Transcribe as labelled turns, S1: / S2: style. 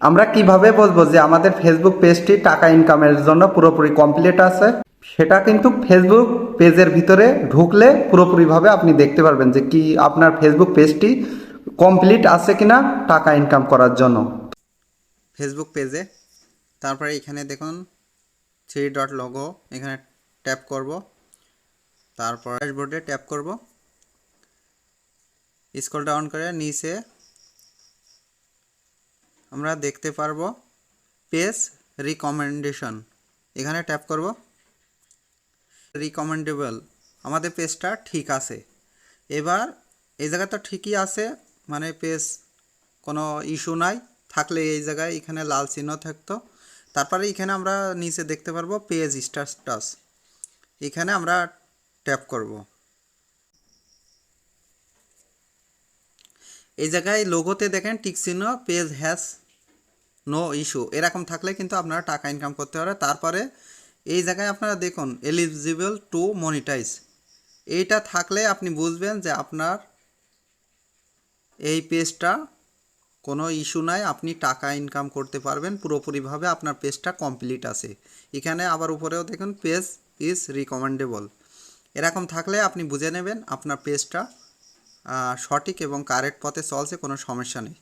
S1: আমরা কীভাবে বলব যে আমাদের ফেসবুক পেজটি টাকা ইনকামের জন্য পুরোপুরি কমপ্লিট আছে? সেটা কিন্তু ফেসবুক পেজের ভিতরে ঢুকলে পুরোপুরিভাবে আপনি দেখতে পারবেন যে কি আপনার ফেসবুক পেজটি কমপ্লিট আছে কিনা টাকা ইনকাম করার জন্য।
S2: ফেসবুক পেজে তারপরে এখানে দেখুন থ্রি ডট লোগো এখানে ট্যাপ করব। তারপর ড্যাশবোর্ডে ট্যাপ করব। স্ক্রল ডাউন করে নিচে আমরা দেখতে পারব পেজ রিকমেন্ডেশন এখানে ট্যাপ করব। রিকমেন্ডেবল আমাদের পেজটা ঠিক আছে। এবার এই জায়গা তো ঠিকই আছে মানে পেজ কোনো ইস্যু নাই, থাকলে এই জায়গায় এখানে লাল চিহ্ন থাকতো। তারপরে এখানে আমরা নিচে দেখতে পারব পেজ স্ট্যাটাস এখানে আমরা ট্যাপ করব। এই জায়গায় লোগোতে দেখেন টিক চিহ্ন, পেজ হ্যাজ নো ইস্যু এরকম থাকলে কিন্তু আপনারা টাকা ইনকাম করতে পারে তারপরে এই জায়গায় আপনারা দেখুন এলিজিবল টু মনিটাইজ এইটা থাকলে আপনি বুঝবেন যে আপনার এই পেজটা কোনো ইস্যু নাই, আপনি টাকা ইনকাম করতে পারবেন। পুরোপুরিভাবে আপনার পেজটা কমপ্লিট আছে। এখানে আবার উপরেও দেখুন পেজ ইজ রিকমেন্ডেবল এরকম থাকলে আপনি বুঝে নেবেন, আপনার পেজটা সঠিক এবং কারেক্ট পথে চলছে, কোনো সমস্যা নেই।